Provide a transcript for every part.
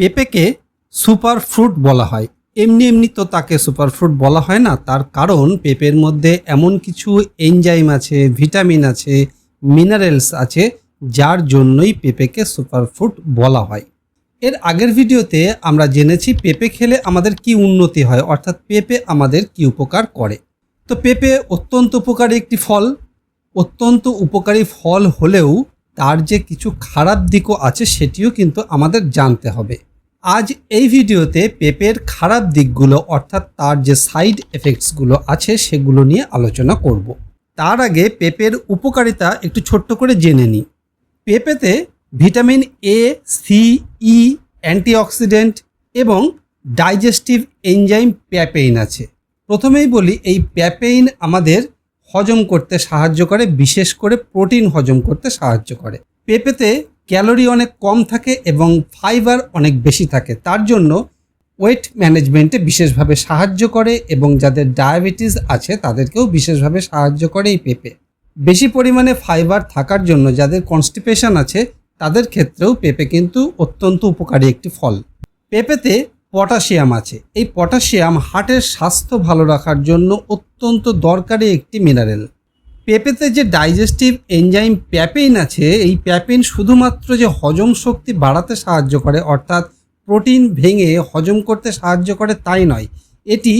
পেঁপেকে super fruit বলা হয়। এমনি এমনি তো তাকে সুপার ফ্রুট বলা হয় না। তার কারণ পেঁপের মধ্যে এমন কিছু এনজাইম আছে ভিটামিন আছে মিনারেলস আছে, যার জন্যই পেঁপেকে সুপার ফ্রুট বলা হয়। এর আগের ভিডিওতে আমরা জেনেছি পেঁপে খেলে আমাদের কি উন্নতি হয়, অর্থাৎ পেঁপে আমাদের কি উপকার করে। তো পেঁপে অত্যন্ত উপকারী একটি ফল। অত্যন্ত উপকারী ফল হলেও তার যে কিছু খারাপ দিকও আছে, সেটিও কিন্তু আমাদের জানতে হবে। আজ এই ভিডিওতে পেঁপের খারাপ দিকগুলো অর্থাৎ তার যে সাইড এফেক্টসগুলো আছে সেগুলো নিয়ে আলোচনা করব। তার আগে পেঁপের উপকারিতা একটু ছোট্ট করে জেনে নিই। পেঁপেতে vitamin A C E antioxidant এবং ডাইজেস্টিভ এনজাইম প্যাপেইন আছে। প্রথমেই বলি, এই প্যাপেইন আমাদের হজম করতে সাহায্য করে, বিশেষ করে প্রোটিন হজম করতে সাহায্য করে। পেঁপেতে ক্যালোরি অনেক কম থাকে এবং ফাইবার অনেক বেশি থাকে। তার জন্য ওয়েট ম্যানেজমেন্টে বিশেষভাবে সাহায্য করে এবং যাদের ডায়াবেটিস আছে তাদেরকেও বিশেষভাবে সাহায্য করে এই পেঁপে। বেশি পরিমাণে ফাইবার থাকার জন্য যাদের কনস্টিপেশন আছে তাদের ক্ষেত্রেও পেঁপে কিন্তু অত্যন্ত উপকারী একটি ফল। পেঁপেতে পটাশিয়াম আছে। এই পটাশিয়াম হার্টের স্বাস্থ্য ভালো রাখার জন্য অত্যন্ত দরকারি একটি মিনারেল। পেঁপেতে যে ডাইজেস্টিভ এনজাইম প্যাপেইন আছে, এই প্যাপেইন শুধুমাত্র যে হজম শক্তি বাড়াতে সাহায্য করে, অর্থাৎ প্রোটিন ভেঙে হজম করতে সাহায্য করে তাই নয়, এটি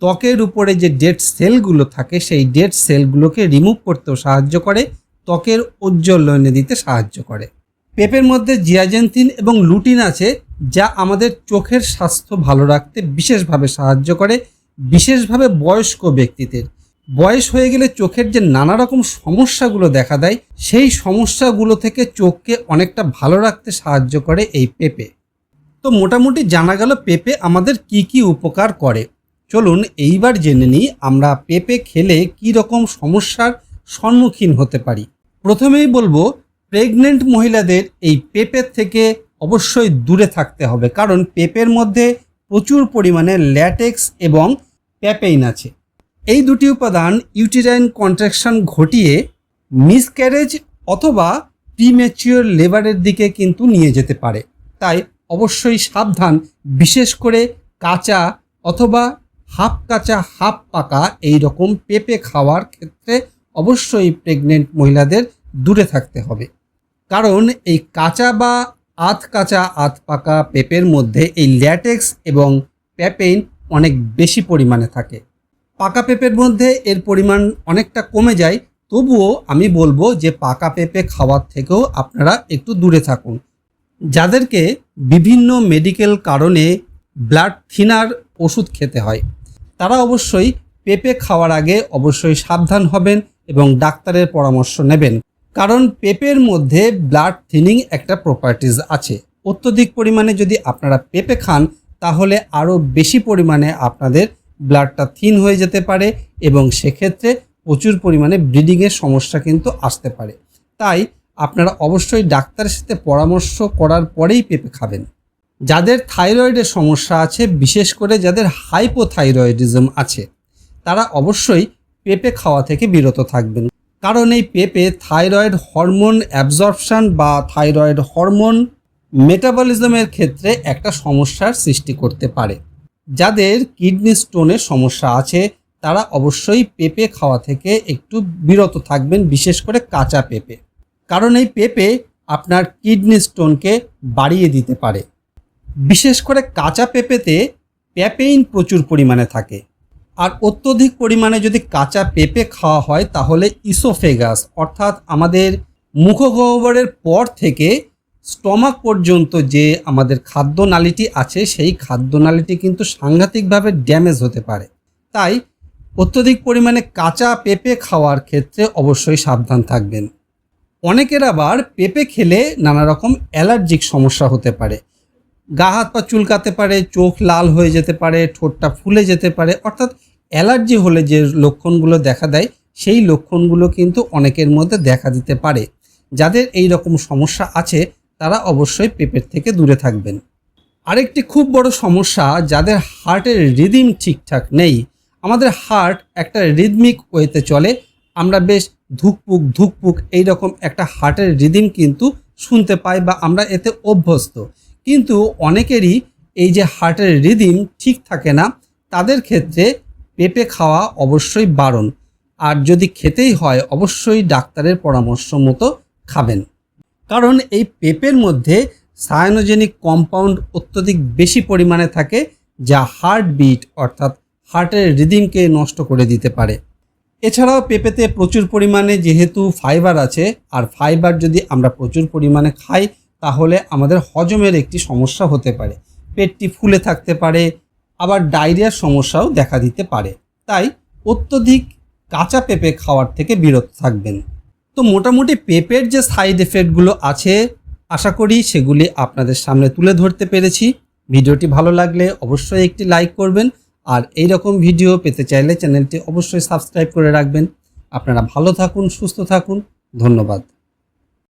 ত্বকের উপরে যে ডেড সেলগুলো থাকে, সেই ডেড সেলগুলোকে রিমুভ করতেও সাহায্য করে, ত্বকের ঔজ্জ্বল্যনে দিতে সাহায্য করে। পেঁপের মধ্যে জিয়াজেন্থিন এবং লুটিন আছে, যা আমাদের চোখের স্বাস্থ্য ভালো রাখতে বিশেষভাবে সাহায্য করে, বিশেষভাবে বয়স্ক ব্যক্তিদের। বয়স হয়ে গেলে চোখের যে নানা রকম সমস্যাগুলো দেখা দেয়, সেই সমস্যাগুলো থেকে চোখকে অনেকটা ভালো রাখতে সাহায্য করে এই পেঁপে। তো মোটামুটি জানা গেল পেঁপে আমাদের কি কি উপকার করে। চলুন এইবার জেনে নিই আমরা পেঁপে খেলে কি রকম সমস্যার সম্মুখীন হতে পারি। প্রথমেই বলব, প্রেগনেন্ট মহিলাদের এই পেঁপের থেকে অবশ্যই দূরে থাকতে হবে, কারণ পেঁপের মধ্যে প্রচুর পরিমাণে ল্যাটেক্স এবং প্যাপেইন আছে। এই দুটি উপাদান ইউটিরাইন কন্ট্রাকশন ঘটিয়ে মিসক্যারেজ অথবা প্রিম্যাচিওর লেবারের দিকে কিন্তু নিয়ে যেতে পারে। তাই অবশ্যই সাবধান, বিশেষ করে কাঁচা অথবা হাফ কাঁচা, হাফ পাকা এই রকম পেঁপে খাওয়ার ক্ষেত্রে অবশ্যই প্রেগনেন্ট মহিলাদের দূরে থাকতে হবে। কারণ এই কাঁচা বা আধ কাঁচা, আধ পাকা পেঁপের মধ্যে এই ল্যাটেক্স এবং প্যাপেইন অনেক বেশি পরিমাণে থাকে। পাকা পেঁপের মধ্যে এর পরিমাণ অনেকটা কমে যায়, তবুও আমি বলব যে পাকা পেঁপে খাওয়ার থেকেও আপনারা একটু দূরে থাকুন। যাদেরকে বিভিন্ন মেডিকেল কারণে ব্লাড থিনার ওষুধ খেতে হয়, তারা অবশ্যই পেঁপে খাওয়ার আগে অবশ্যই সাবধান হবেন এবং ডাক্তারের পরামর্শ নেবেন। কারণ পেঁপের মধ্যে ব্লাড থিনিং একটা প্রপার্টিজ আছে। অত্যধিক পরিমাণে যদি আপনারা পেঁপে খান, তাহলে আরও বেশি পরিমাণে আপনাদের ব্লাডটা থিন হয়ে যেতে পারে এবং সেক্ষেত্রে প্রচুর পরিমাণে ব্লিডিংয়ের সমস্যা কিন্তু আসতে পারে। তাই আপনারা অবশ্যই ডাক্তারের সাথে পরামর্শ করার পরেই পেঁপে খাবেন। যাদের থাইরয়েডের সমস্যা আছে, বিশেষ করে যাদের হাইপোথাইরয়েডিজম আছে, তারা অবশ্যই পেঁপে খাওয়া থেকে বিরত থাকবেন। কারণ এই পেঁপে থাইরয়েড হরমোন অ্যাবজর্পশন বা থাইরয়েড হরমোন মেটাবলিজমের ক্ষেত্রে একটা সমস্যার সৃষ্টি করতে পারে। যাদের কিডনি স্টোনের সমস্যা আছে, তারা অবশ্যই পেঁপে খাওয়া থেকে একটু বিরত থাকবেন, বিশেষ করে কাঁচা পেঁপে। কারণ এই পেঁপে আপনার কিডনি স্টোনকে বাড়িয়ে দিতে পারে। বিশেষ করে কাঁচা পেঁপেতে প্যাপেইন প্রচুর পরিমাণে থাকে। আর অত্যধিক পরিমাণে যদি কাঁচা পেঁপে খাওয়া হয়, তাহলে ইসোফেগাস, অর্থাৎ আমাদের মুখগহ্বরের পর থেকে স্টমাক পর্যন্ত যে আমাদের খাদ্যনালীটি আছে, সেই খাদ্যনালীটি কিন্তু সাংঘাতিকভাবে ড্যামেজ হতে পারে। তাই অত্যধিক পরিমাণে কাঁচা পেঁপে খাওয়ার ক্ষেত্রে অবশ্যই সাবধান থাকবেন। অনেকের আবার পেঁপে খেলে নানা রকম অ্যালার্জিক সমস্যা হতে পারে। গা হাত পা চুলকাতে পারে, চোখ লাল হয়ে যেতে পারে, ঠোঁটটা ফুলে যেতে পারে, অর্থাৎ অ্যালার্জি হলে যে লক্ষণগুলো দেখা দেয়, সেই লক্ষণগুলো কিন্তু অনেকের মধ্যে দেখা দিতে পারে। যাদের এই রকম সমস্যা আছে তারা অবশ্যই পেঁপের থেকে দূরে থাকবেন। আরেকটি খুব বড় সমস্যা, যাদের হার্টের রিদিম ঠিকঠাক নেই। আমাদের হার্ট একটা রিদমিক ওয়েতে চলে। আমরা বেশ ধুকপুক ধুকপুক এইরকম একটা হার্টের রিদিম কিন্তু শুনতে পাই বা আমরা এতে অভ্যস্ত। কিন্তু অনেকেরই এই যে হার্টের রিদিম ঠিক থাকে না, তাদের ক্ষেত্রে পেঁপে খাওয়া অবশ্যই বারণ। আর যদি খেতেই হয়, অবশ্যই ডাক্তারের পরামর্শ মতো খাবেন। কারণ এই পেঁপের মধ্যে সায়ানোজেনিক কম্পাউন্ড অত্যধিক বেশি পরিমাণে থাকে, যা হার্ট বিট অর্থাৎ হার্টের রিদিমকে নষ্ট করে দিতে পারে। এছাড়াও পেঁপেতে প্রচুর পরিমাণে যেহেতু ফাইবার আছে, আর ফাইবার যদি আমরা প্রচুর পরিমাণে খাই, তাহলে আমাদের হজমের একটি সমস্যা হতে পারে। পেটটি ফুলে থাকতে পারে, আবার ডায়রিয়ার সমস্যাও দেখা দিতে পারে। তাই অত্যধিক কাঁচা পেঁপে খাওয়ার থেকে বিরত থাকবেন। তো মোটামুটি পেপের যে সাইড এফেক্টগুলো আছে, আশা করি সেগুলি আপনাদের সামনে তুলে ধরতে পেরেছি। ভিডিওটি ভালো লাগলে অবশ্যই একটি লাইক করবেন, আর এই রকম ভিডিও পেতে চাইলে চ্যানেলটি অবশ্যই সাবস্ক্রাইব করে রাখবেন। আপনারা ভালো থাকুন, সুস্থ থাকুন। ধন্যবাদ।